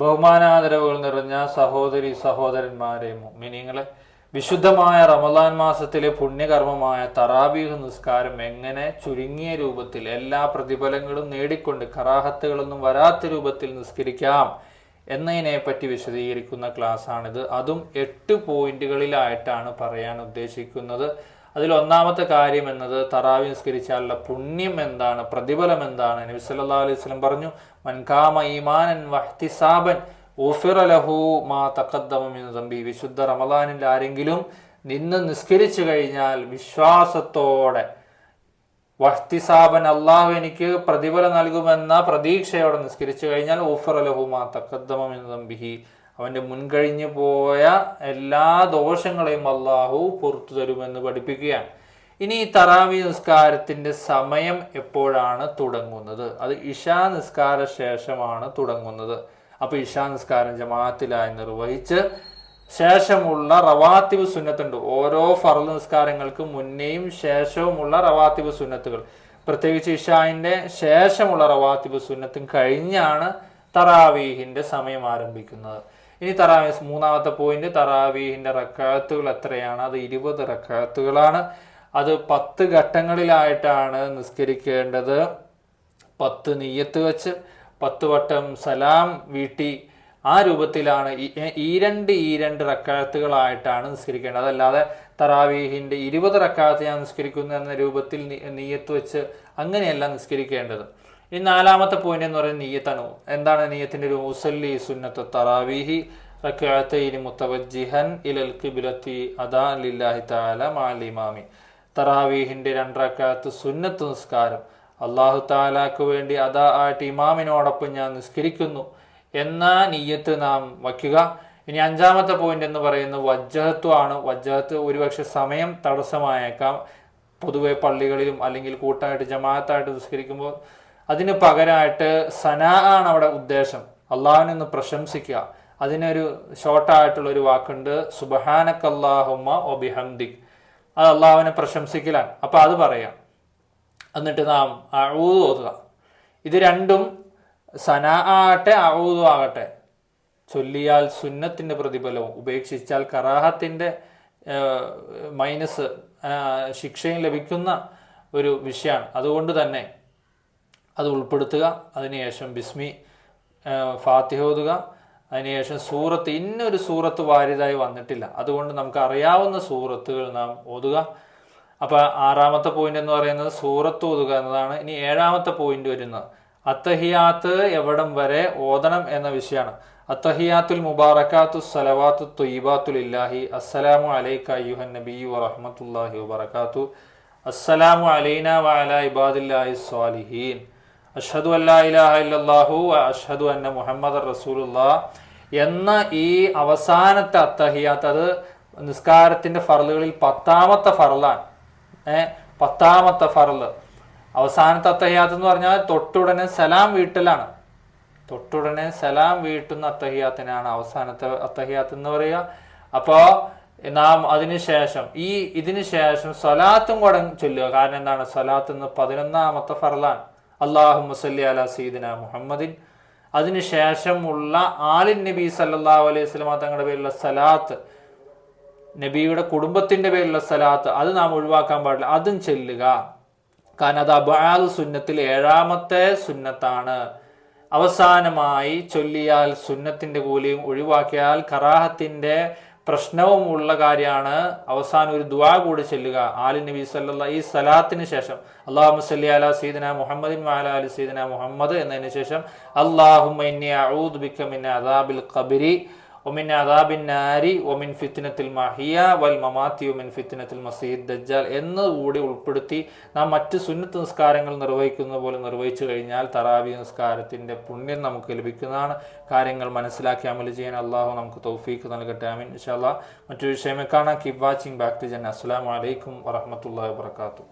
ബഹുമാനാദരവുകൾ നിറഞ്ഞ സഹോദരി സഹോദരന്മാരെ മിനിങ്ങളെ വിശുദ്ധമായ റമദാൻ മാസത്തിലെ പുണ്യകർമ്മമായ തറാബീഹ് നിസ്കാരം എങ്ങനെ ചുരുങ്ങിയ രൂപത്തിൽ എല്ലാ പ്രതിഫലങ്ങളും നേടിക്കൊണ്ട് കറാഹത്തുകളൊന്നും വരാത്ത രൂപത്തിൽ നിസ്കരിക്കാം എന്നതിനെ പറ്റി വിശദീകരിക്കുന്ന ക്ലാസ്സാണിത്. അതും എട്ട് പോയിന്റുകളിലായിട്ടാണ് പറയാൻ ഉദ്ദേശിക്കുന്നത്. അതിൽ ഒന്നാമത്തെ കാര്യം എന്നത് തറാവി നിസ്കരിച്ചാലുള്ള പുണ്യം എന്താണ്? പ്രതിഫലം എന്താണ്? നബി സല്ലല്ലാഹു അലൈഹി വസല്ലം പറഞ്ഞു മൻകാമ ഈമാനൻ വഹ്തിസാബൻ ലഹു മാ മിൻ ദംബി. വിശുദ്ധ റമദാനിൽ ആരെങ്കിലും നിന്ന് നിസ്കരിച്ചു കഴിഞ്ഞാൽ വിശ്വാസത്തോടെ വഹ്തിസാബൻ അള്ളാഹു എനിക്ക് പ്രതിഫലം നൽകുമെന്ന പ്രതീക്ഷയോടെ നിസ്കരിച്ചു കഴിഞ്ഞാൽ ഉഫിറ ലഹു മാ മിൻ ദംബിഹി. അവന്റെ മുൻകഴിഞ്ഞു പോയ എല്ലാ ദോഷങ്ങളെയും അള്ളാഹു പുറത്തു തരുമെന്ന് പഠിപ്പിക്കുകയാണ്. ഇനി ഈ തറാവി നിസ്കാരത്തിന്റെ സമയം എപ്പോഴാണ് തുടങ്ങുന്നത്? അത് ഇഷാ നിസ്കാര ശേഷമാണ് തുടങ്ങുന്നത്. അപ്പോൾ ഇഷാ നിസ്കാരം ജമാഅത്തിലായി നിർവഹിച്ച് ശേഷമുള്ള റവാത്തിബ് സുന്നത്തുണ്ട്. ഓരോ ഫറൽ നിസ്കാരങ്ങൾക്ക് മുന്നേയും ശേഷവുമുള്ള റവാത്തിബ് സുന്നത്തുകൾ. പ്രത്യേകിച്ച് ഇഷായിന്റെ ശേഷമുള്ള റവാത്തിബ് സുന്നത്തും കഴിഞ്ഞാണ് തറാവീഹിന്റെ സമയം ആരംഭിക്കുന്നത്. ഇനി തറാവീസ് മൂന്നാമത്തെ പോയിന്റ് തറാവീഹിന്റെ റക്കാത്തുകൾ എത്രയാണ്? അത് ഇരുപത് റക്കാത്തുകളാണ്. അത് പത്ത് ഘട്ടങ്ങളിലായിട്ടാണ് നിസ്കരിക്കേണ്ടത്. പത്ത് നെയ്യത്ത് വെച്ച് പത്ത് വട്ടം സലാം വീട്ടി ആ രൂപത്തിലാണ് ഈ- രണ്ട് ഈ രണ്ട് റക്കാത്തുകളായിട്ടാണ് നിസ്കരിക്കേണ്ടത്. അതല്ലാതെ തറാവീഹിന്റെ ഇരുപത് റക്കാത്ത് ഞാൻ നിസ്കരിക്കുന്നു എന്ന രൂപത്തിൽ നീയത്ത് വെച്ച് അങ്ങനെയല്ല നിസ്കരിക്കേണ്ടത്. ഈ നാലാമത്തെ പോയിന്റ് എന്ന് പറയുന്നത് നീയത്താണ്. എന്താണ് നീയത്തിന്റെ ഒരു മുസല്ലി സുന്നത്ത് തറാവീഹി? റക്കാത്തൈനി മുത്തവജിഹൻ ഇലൽ അദാ ലില്ലാഹി തറാവീഹിന്റെ രണ്ടറക്കാത്ത് സുന്നത്ത് നിസ്കാരം. അള്ളാഹു താലാക്ക് വേണ്ടി അതാ ആയിട്ട് ഇമാമിനോടൊപ്പം ഞാൻ നിസ്കരിക്കുന്നു എന്ന നീയത്ത് നാം വയ്ക്കുക. ഇനി അഞ്ചാമത്തെ പോയിന്റ് എന്ന് പറയുന്നത് വജ്ജഹത്വമാണ് വജ്ജഹത്ത് ഒരുപക്ഷെ സമയം തടസ്സമായേക്കാം. പൊതുവെ പള്ളികളിലും അല്ലെങ്കിൽ കൂട്ടായിട്ട് ജമാഅത്തായിട്ട് നിസ്കരിക്കുമ്പോൾ അതിന് പകരമായിട്ട് സനാ ആണ് അവിടെ ഉദ്ദേശം. അള്ളാഹുവിനെ ഒന്ന് പ്രശംസിക്കുക. അതിനൊരു ഷോർട്ടായിട്ടുള്ള ഒരു വാക്കുണ്ട് സുബഹാനക്കല്ലാഹുമ്മ ഒബിഹംദിക് അത് അള്ളാഹുവിനെ പ്രശംസിക്കലാണ്. അപ്പൊ അത് പറയാം. എന്നിട്ട് നാം അഴൂത് ഓതുക. ഇത് രണ്ടും സനാ ആകട്ടെ അഴുതു ആകട്ടെ. ചൊല്ലിയാൽ സുന്നത്തിന്റെ പ്രതിഫലവും ഉപേക്ഷിച്ചാൽ കറാഹത്തിന്റെ മൈനസ് ശിക്ഷയും ലഭിക്കുന്ന ഒരു വിഷയമാണ്. അതുകൊണ്ട് തന്നെ അത് ഉൾപ്പെടുത്തുക അതിനുശേഷം ബിസ്മി ഫാത്തിഹോതുക അതിനുശേഷം സൂറത്ത് ഇന്നൊരു സൂറത്ത് വാരിതായി വന്നിട്ടില്ല. അതുകൊണ്ട് നമുക്ക് അറിയാവുന്ന സൂറത്തുകൾ നാം ഓതുക. അപ്പോൾ ആറാമത്തെ പോയിന്റ് എന്ന് പറയുന്നത് സൂറത്ത് ഓതുക എന്നതാണ്. ഇനി ഏഴാമത്തെ പോയിന്റ് വരുന്നത്. അത്തഹിയാത്ത് എവിടം വരെ ഓതണം എന്ന വിഷയമാണ്. അത്തഹിയാത്തുൽ മുബാറക്കാത്തു സലവാത്തു തൊയ്ബാത്തുൽ ഇല്ലാഹി. അസ്സലാമു അലൈക്ക അയ്യുഹൻ നബി വറഹമത്തല്ലാഹി വബറകാത്തു. അസ്സലാമു അലൈന വഅല ഇബാദില്ലാഹി സ്വാലിഹീൻ. അഷ്ഹദു അല്ലാഹു ഇലാഹ അഷ്ഹദു അന്ന മുഹമ്മദ് റസൂലുള്ള എന്ന ഈ അവസാനത്തെ അത്തഹിയാത്ത് അത് നിസ്കാരത്തിന്റെ ഫറലുകളിൽ പത്താമത്തെ ഫറലാണ് ഏർ പത്താമത്തെ ഫറൽ അവസാനത്തെ അത്തഹിയാത്ത് എന്ന് പറഞ്ഞാൽ തൊട്ടുടനെ സലാം വീട്ടലാണ്. തൊട്ടുടനെ സലാം വീട്ടുന്ന അത്തഹിയാത്തിനാണ് അവസാനത്തെ അത്തഹിയാത്ത് എന്ന് പറയുക. അപ്പോ നാം അതിനുശേഷം ഈ ഇതിനു ശേഷം സ്വലാത്തും കൂടെ ചൊല്ലുക. കാരണം എന്താണ്? സ്വലാത്ത് എന്ന് പതിനൊന്നാമത്തെ ഫറലാണ് അള്ളാഹു മുസല്ലി അല സീദിന മുഹമ്മദിൻ. അതിനുശേഷമുള്ള ആലിൻ നബി സല്ലല്ലാഹു അലൈഹി സ്വലാ തങ്ങളുടെ പേരിലുള്ള സലാത്ത് നബിയുടെ കുടുംബത്തിന്റെ പേരിലുള്ള സലാത്ത് അത് നാം ഒഴിവാക്കാൻ പാടില്ല. അതും ചെല്ലുക. കാരണം അത് അബാദ് സുന്നത്തിൽ ഏഴാമത്തെ സുന്നത്താണ്. അവസാനമായി ചൊല്ലിയാൽ സുന്നത്തിന്റെ കൂലിയും ഒഴിവാക്കിയാൽ കറാഹത്തിന്റെ പ്രശ്നവും ഉള്ള കാര്യമാണ്. അവസാനം ഒരു ദുആ കൂടി ചെല്ലുക. ആലി നബി സല്ല ഈ സലാത്തിന് ശേഷം അള്ളാഹു മുസല്ലി അല സീദന മുഹമ്മദിൻ മാല അലി സീദന മുഹമ്മദ് എന്നതിന് ശേഷം അള്ളാഹു ഇന്നി അഊദു ബിക മിൻ അദാബിൽ ഖബരി ഒമിൻ അദാബിൻ നാരി ഒമിൻ ഫിത്തിനത്തിൽ മഹിയ വൽ മമാത്തി ഒമിൻ ഫിത്തിനത്തിൽ മസീദ് ദജ്ജാൽ എന്നതുകൂടി ഉൾപ്പെടുത്തി നാം മറ്റ് സുന്നത്ത് നിസ്കാരങ്ങൾ നിർവഹിക്കുന്ന പോലെ നിർവഹിച്ചു കഴിഞ്ഞാൽ തറാവി നിസ്കാരത്തിന്റെ പുണ്യം നമുക്ക് ലഭിക്കുന്നതാണ്. കാര്യങ്ങൾ മനസ്സിലാക്കി അമൽ ചെയ്യാൻ അള്ളാഹു നമുക്ക് തൗഫീക്ക് നൽകട്ടെ. അമീൻ ഇൻഷാല്ലാ മറ്റൊരു വിഷയമേ കാണാം. കീപ് വാച്ചിങ് ബാക്ക് ടു ജൻ അസ്സാം വലൈക്കും വറഹമത്തല്ലാ വാത്തു